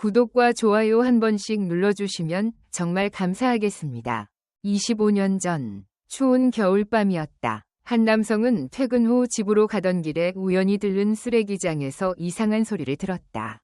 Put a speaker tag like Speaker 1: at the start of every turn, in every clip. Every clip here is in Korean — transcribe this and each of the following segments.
Speaker 1: 구독과 좋아요 한 번씩 눌러주시면 정말 감사하겠습니다. 25년 전 추운 겨울밤이었다. 한 남성은 퇴근 후 집으로 가던 길에 우연히 들른 쓰레기장에서 이상한 소리를 들었다.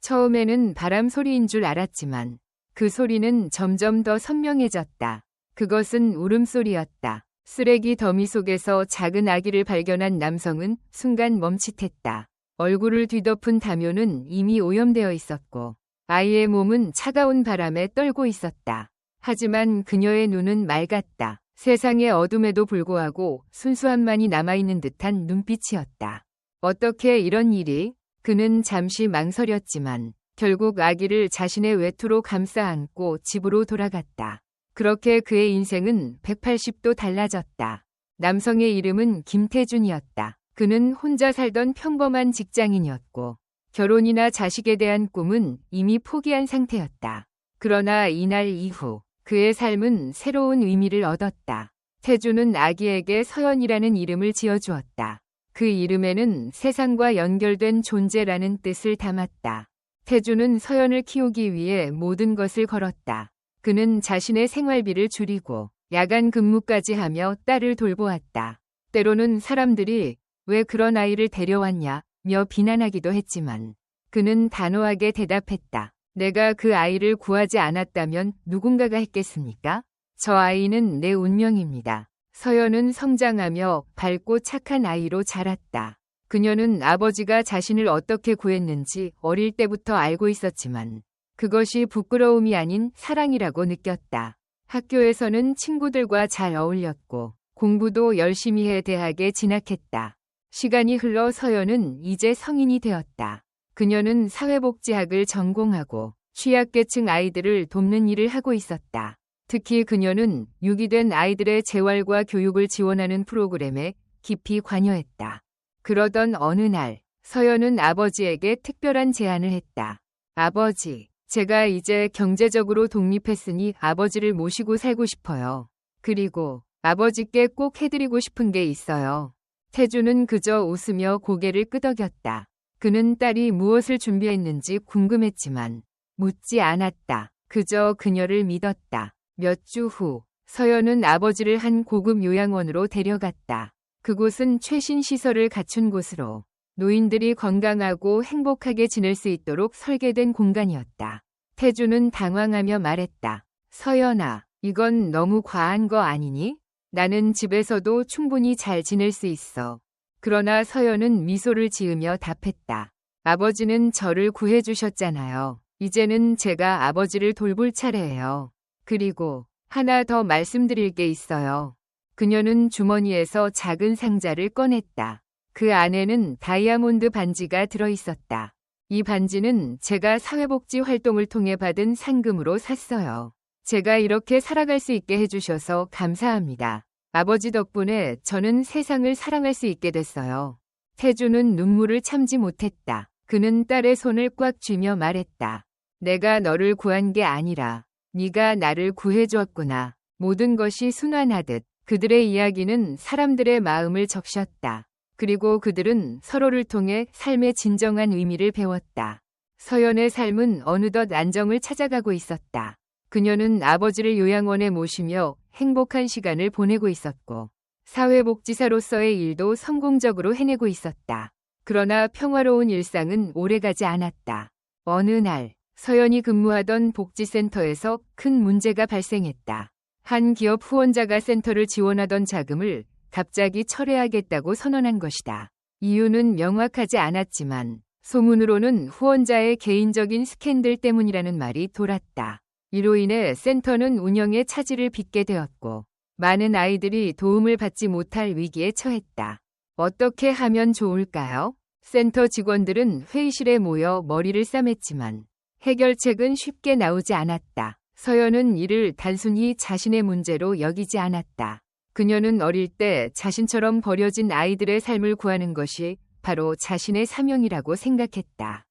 Speaker 1: 처음에는 바람 소리인 줄 알았지만 그 소리는 점점 더 선명해졌다. 그것은 울음소리였다. 쓰레기 더미 속에서 작은 아기를 발견한 남성은 순간 멈칫했다. 얼굴을 뒤덮은 담요는 이미 오염되어 있었고 아이의 몸은 차가운 바람에 떨고 있었다. 하지만 그녀의 눈은 맑았다. 세상의 어둠에도 불구하고 순수함만이 남아있는 듯한 눈빛이었다. 어떻게 이런 일이? 그는 잠시 망설였지만 결국 아기를 자신의 외투로 감싸 안고 집으로 돌아갔다. 그렇게 그의 인생은 180도 달라졌다. 남성의 이름은 김태준이었다. 그는 혼자 살던 평범한 직장인이었고 결혼이나 자식에 대한 꿈은 이미 포기한 상태였다. 그러나 이날 이후 그의 삶은 새로운 의미를 얻었다. 태준은 아기에게 서연이라는 이름을 지어주었다. 그 이름에는 세상과 연결된 존재라는 뜻을 담았다. 태준은 서연을 키우기 위해 모든 것을 걸었다. 그는 자신의 생활비를 줄이고 야간 근무까지 하며 딸을 돌보았다. 때로는 사람들이 왜 그런 아이를 데려왔냐 며 비난하기도 했지만 그는 단호하게 대답했다. 내가 그 아이를 구하지 않았다면 누군가가 했겠습니까? 저 아이는 내 운명입니다. 서연은 성장하며 밝고 착한 아이로 자랐다. 그녀는 아버지가 자신을 어떻게 구했는지 어릴 때부터 알고 있었지만 그것이 부끄러움이 아닌 사랑이라고 느꼈다. 학교에서는 친구들과 잘 어울렸고 공부도 열심히 해 대학에 진학했다. 시간이 흘러 서연은 이제 성인이 되었다. 그녀는 사회복지학을 전공하고 취약계층 아이들을 돕는 일을 하고 있었다. 특히 그녀는 유기된 아이들의 재활과 교육을 지원하는 프로그램에 깊이 관여했다. 그러던 어느 날 서연은 아버지에게 특별한 제안을 했다. 아버지, 제가 이제 경제적으로 독립했으니 아버지를 모시고 살고 싶어요. 그리고 아버지께 꼭 해드리고 싶은 게 있어요. 태주는 그저 웃으며 고개를 끄덕였다. 그는 딸이 무엇을 준비했는지 궁금했지만 묻지 않았다. 그저 그녀를 믿었다. 몇 주 후 서연은 아버지를 한 고급 요양원으로 데려갔다. 그곳은 최신 시설을 갖춘 곳으로 노인들이 건강하고 행복하게 지낼 수 있도록 설계된 공간이었다. 태주는 당황하며 말했다. 서연아, 이건 너무 과한 거 아니니? 나는 집에서도 충분히 잘 지낼 수 있어. 그러나 서연은 미소를 지으며 답했다. 아버지는 저를 구해주셨잖아요. 이제는 제가 아버지를 돌볼 차례예요. 그리고 하나 더 말씀드릴 게 있어요. 그녀는 주머니에서 작은 상자를 꺼냈다. 그 안에는 다이아몬드 반지가 들어 있었다. 이 반지는 제가 사회복지 활동을 통해 받은 상금으로 샀어요. 제가 이렇게 살아갈 수 있게 해주셔서 감사합니다. 아버지 덕분에 저는 세상을 사랑할 수 있게 됐어요. 태주는 눈물을 참지 못했다. 그는 딸의 손을 꽉 쥐며 말했다. 내가 너를 구한 게 아니라 네가 나를 구해주었구나. 모든 것이 순환하듯 그들의 이야기는 사람들의 마음을 적셨다. 그리고 그들은 서로를 통해 삶의 진정한 의미를 배웠다. 서연의 삶은 어느덧 안정을 찾아가고 있었다. 그녀는 아버지를 요양원에 모시며 행복한 시간을 보내고 있었고, 사회복지사로서의 일도 성공적으로 해내고 있었다. 그러나 평화로운 일상은 오래가지 않았다. 어느 날, 서연이 근무하던 복지센터에서 큰 문제가 발생했다. 한 기업 후원자가 센터를 지원하던 자금을 갑자기 철회하겠다고 선언한 것이다. 이유는 명확하지 않았지만 소문으로는 후원자의 개인적인 스캔들 때문이라는 말이 돌았다. 이로 인해 센터는 운영에 차질을 빚게 되었고 많은 아이들이 도움을 받지 못할 위기에 처했다. 어떻게 하면 좋을까요? 센터 직원들은 회의실에 모여 머리를 싸맸지만 해결책은 쉽게 나오지 않았다. 서연은 이를 단순히 자신의 문제로 여기지 않았다. 그녀는 어릴 때 자신처럼 버려진 아이들의 삶을 구하는 것이 바로 자신의 사명이라고 생각했다.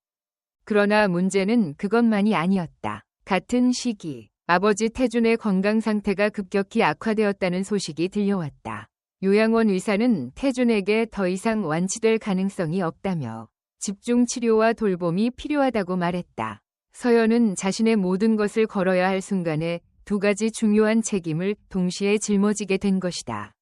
Speaker 1: 그러나 문제는 그것만이 아니었다. 같은 시기 아버지 태준의 건강 상태가 급격히 악화되었다는 소식이 들려왔다. 요양원 의사는 태준에게 더 이상 완치될 가능성이 없다며 집중 치료와 돌봄이 필요하다고 말했다. 서연은 자신의 모든 것을 걸어야 할 순간에 두 가지 중요한 책임을 동시에 짊어지게 된 것이다.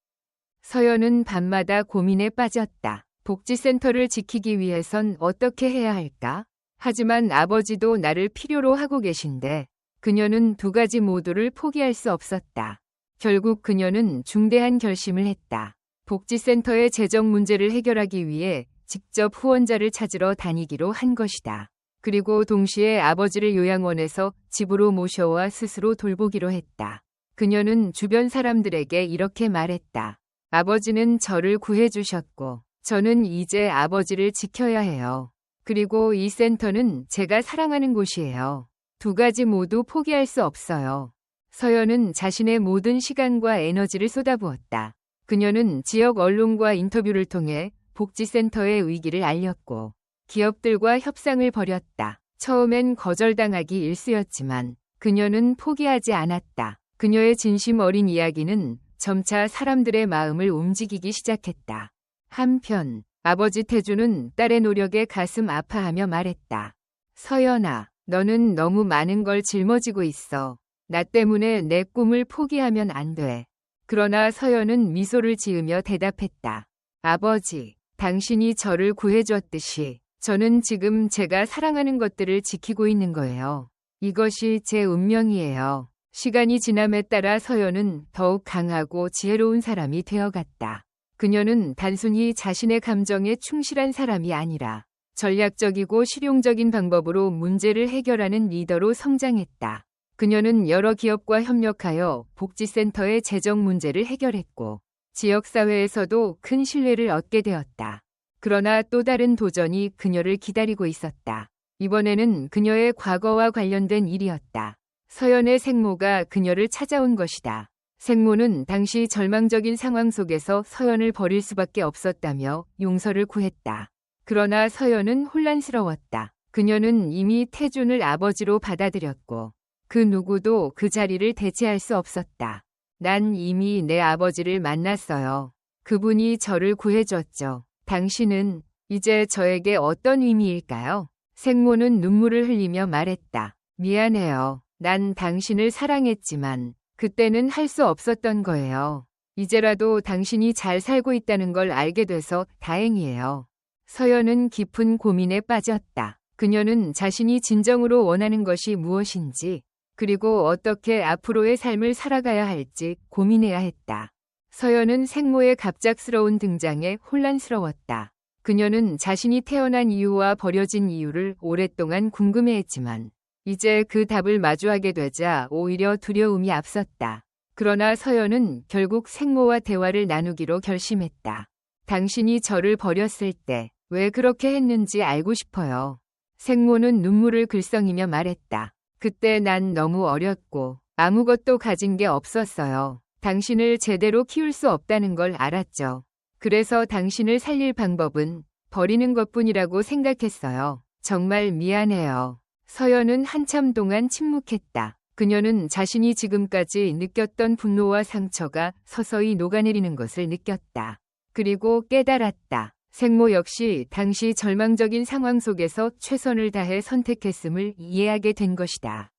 Speaker 1: 서연은 밤마다 고민에 빠졌다. 복지센터를 지키기 위해선 어떻게 해야 할까? 하지만 아버지도 나를 필요로 하고 계신데 그녀는 두 가지 모두를 포기할 수 없었다. 결국 그녀는 중대한 결심을 했다. 복지센터의 재정 문제를 해결하기 위해 직접 후원자를 찾으러 다니기로 한 것이다. 그리고 동시에 아버지를 요양원에서 집으로 모셔와 스스로 돌보기로 했다. 그녀는 주변 사람들에게 이렇게 말했다. 아버지는 저를 구해주셨고, 저는 이제 아버지를 지켜야 해요. 그리고 이 센터는 제가 사랑하는 곳이에요. 두 가지 모두 포기할 수 없어요. 서연은 자신의 모든 시간과 에너지를 쏟아부었다. 그녀는 지역 언론과 인터뷰를 통해 복지센터의 위기를 알렸고 기업들과 협상을 벌였다. 처음엔 거절당하기 일쑤였지만 그녀는 포기하지 않았다. 그녀의 진심 어린 이야기는 점차 사람들의 마음을 움직이기 시작했다. 한편 아버지 태주는 딸의 노력에 가슴 아파하며 말했다. 서연아, 너는 너무 많은 걸 짊어지고 있어. 나 때문에 내 꿈을 포기하면 안 돼. 그러나 서연은 미소를 지으며 대답했다. 아버지, 당신이 저를 구해줬듯이 저는 지금 제가 사랑하는 것들을 지키고 있는 거예요. 이것이 제 운명이에요. 시간이 지남에 따라 서연은 더욱 강하고 지혜로운 사람이 되어갔다. 그녀는 단순히 자신의 감정에 충실한 사람이 아니라 전략적이고 실용적인 방법으로 문제를 해결하는 리더로 성장했다. 그녀는 여러 기업과 협력하여 복지센터의 재정 문제를 해결했고 지역사회에서도 큰 신뢰를 얻게 되었다. 그러나 또 다른 도전이 그녀를 기다리고 있었다. 이번에는 그녀의 과거와 관련된 일이었다. 서연의 생모가 그녀를 찾아온 것이다. 생모는 당시 절망적인 상황 속에서 서연을 버릴 수밖에 없었다며 용서를 구했다. 그러나 서연은 혼란스러웠다. 그녀는 이미 태준을 아버지로 받아들였고 그 누구도 그 자리를 대체할 수 없었다. 난 이미 내 아버지를 만났어요. 그분이 저를 구해줬죠. 당신은 이제 저에게 어떤 의미일까요? 생모는 눈물을 흘리며 말했다. 미안해요. 난 당신을 사랑했지만 그때는 할 수 없었던 거예요. 이제라도 당신이 잘 살고 있다는 걸 알게 돼서 다행이에요. 서연은 깊은 고민에 빠졌다. 그녀는 자신이 진정으로 원하는 것이 무엇인지, 그리고 어떻게 앞으로의 삶을 살아가야 할지 고민해야 했다. 서연은 생모의 갑작스러운 등장에 혼란스러웠다. 그녀는 자신이 태어난 이유와 버려진 이유를 오랫동안 궁금해했지만 이제 그 답을 마주하게 되자 오히려 두려움이 앞섰다. 그러나 서연은 결국 생모와 대화를 나누기로 결심했다. 당신이 저를 버렸을 때 왜 그렇게 했는지 알고 싶어요. 생모는 눈물을 글썽이며 말했다. 그때 난 너무 어렸고 아무것도 가진 게 없었어요. 당신을 제대로 키울 수 없다는 걸 알았죠. 그래서 당신을 살릴 방법은 버리는 것뿐이라고 생각했어요. 정말 미안해요. 서연은 한참 동안 침묵했다. 그녀는 자신이 지금까지 느꼈던 분노와 상처가 서서히 녹아내리는 것을 느꼈다. 그리고 깨달았다. 생모 역시 당시 절망적인 상황 속에서 최선을 다해 선택했음을 이해하게 된 것이다.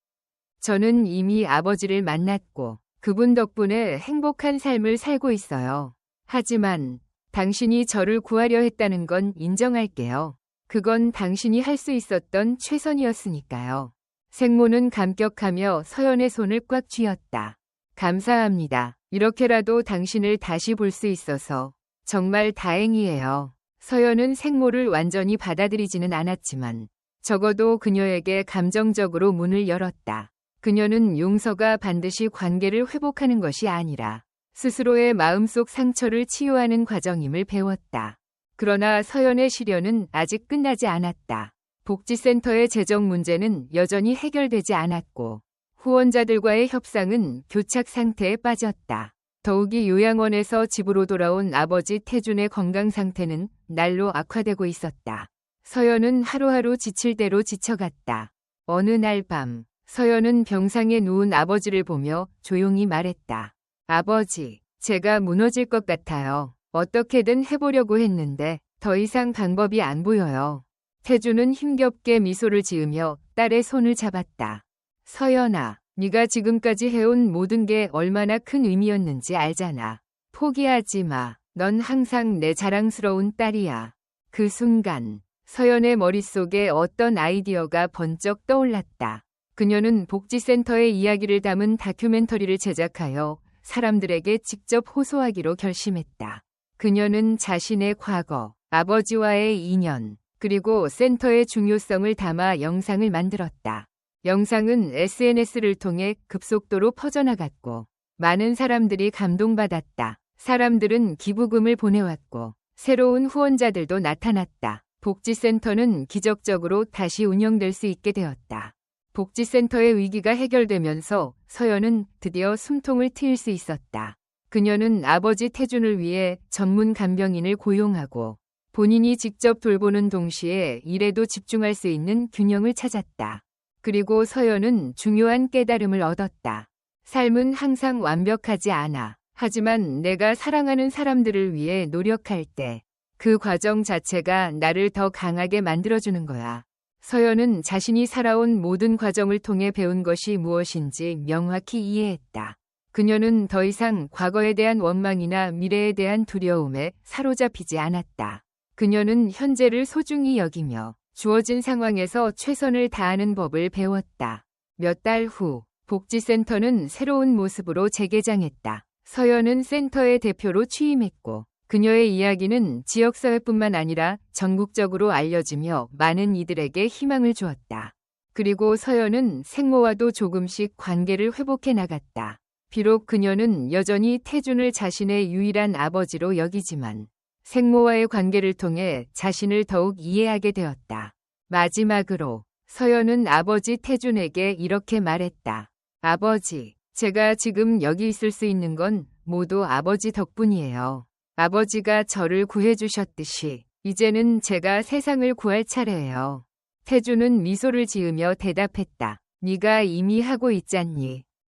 Speaker 1: 저는 이미 아버지를 만났고 그분 덕분에 행복한 삶을 살고 있어요. 하지만 당신이 저를 구하려 했다는 건 인정할게요. 그건 당신이 할 수 있었던 최선이었으니까요. 생모는 감격하며 서연의 손을 꽉 쥐었다. 감사합니다. 이렇게라도 당신을 다시 볼 수 있어서 정말 다행이에요. 서연은 생모를 완전히 받아들이지는 않았지만 적어도 그녀에게 감정적으로 문을 열었다. 그녀는 용서가 반드시 관계를 회복하는 것이 아니라 스스로의 마음속 상처를 치유하는 과정임을 배웠다. 그러나 서연의 시련은 아직 끝나지 않았다. 복지센터의 재정 문제는 여전히 해결되지 않았고 후원자들과의 협상은 교착 상태에 빠졌다. 더욱이 요양원에서 집으로 돌아온 아버지 태준의 건강 상태는 날로 악화되고 있었다. 서연은 하루하루 지칠 대로 지쳐갔다. 어느 날 밤, 서연은 병상에 누운 아버지를 보며 조용히 말했다. 아버지, 제가 무너질 것 같아요. 어떻게든 해보려고 했는데 더 이상 방법이 안 보여요. 태주는 힘겹게 미소를 지으며 딸의 손을 잡았다. 서연아, 네가 지금까지 해온 모든 게 얼마나 큰 의미였는지 알잖아. 포기하지 마. 넌 항상 내 자랑스러운 딸이야. 그 순간 서연의 머릿속에 어떤 아이디어가 번쩍 떠올랐다. 그녀는 복지센터의 이야기를 담은 다큐멘터리를 제작하여 사람들에게 직접 호소하기로 결심했다. 그녀는 자신의 과거, 아버지와의 인연, 그리고 센터의 중요성을 담아 영상을 만들었다. 영상은 SNS를 통해 급속도로 퍼져나갔고, 많은 사람들이 감동받았다. 사람들은 기부금을 보내왔고, 새로운 후원자들도 나타났다. 복지센터는 기적적으로 다시 운영될 수 있게 되었다. 복지센터의 위기가 해결되면서 서연은 드디어 숨통을 트일 수 있었다. 그녀는 아버지 태준을 위해 전문 간병인을 고용하고 본인이 직접 돌보는 동시에 일에도 집중할 수 있는 균형을 찾았다. 그리고 서연은 중요한 깨달음을 얻었다. 삶은 항상 완벽하지 않아. 하지만 내가 사랑하는 사람들을 위해 노력할 때 그 과정 자체가 나를 더 강하게 만들어주는 거야. 서연은 자신이 살아온 모든 과정을 통해 배운 것이 무엇인지 명확히 이해했다. 그녀는 더 이상 과거에 대한 원망이나 미래에 대한 두려움에 사로잡히지 않았다. 그녀는 현재를 소중히 여기며 주어진 상황에서 최선을 다하는 법을 배웠다. 몇 달 후, 복지센터는 새로운 모습으로 재개장했다. 서연은 센터의 대표로 취임했고, 그녀의 이야기는 지역사회뿐만 아니라 전국적으로 알려지며 많은 이들에게 희망을 주었다. 그리고 서연은 생모와도 조금씩 관계를 회복해 나갔다. 비록 그녀는 여전히 태준을 자신의 유일한 아버지로 여기지만 생모와의 관계를 통해 자신을 더욱 이해하게 되었다. 마지막으로 서연은 아버지 태준에게 이렇게 말했다. 아버지, 제가 지금 여기 있을 수 있는 건 모두 아버지 덕분이에요. 아버지가 저를 구해주셨듯이 이제는 제가 세상을 구할 차례예요. 태주는 미소를 지으며 대답했다. 네가 이미 하고 있잖니.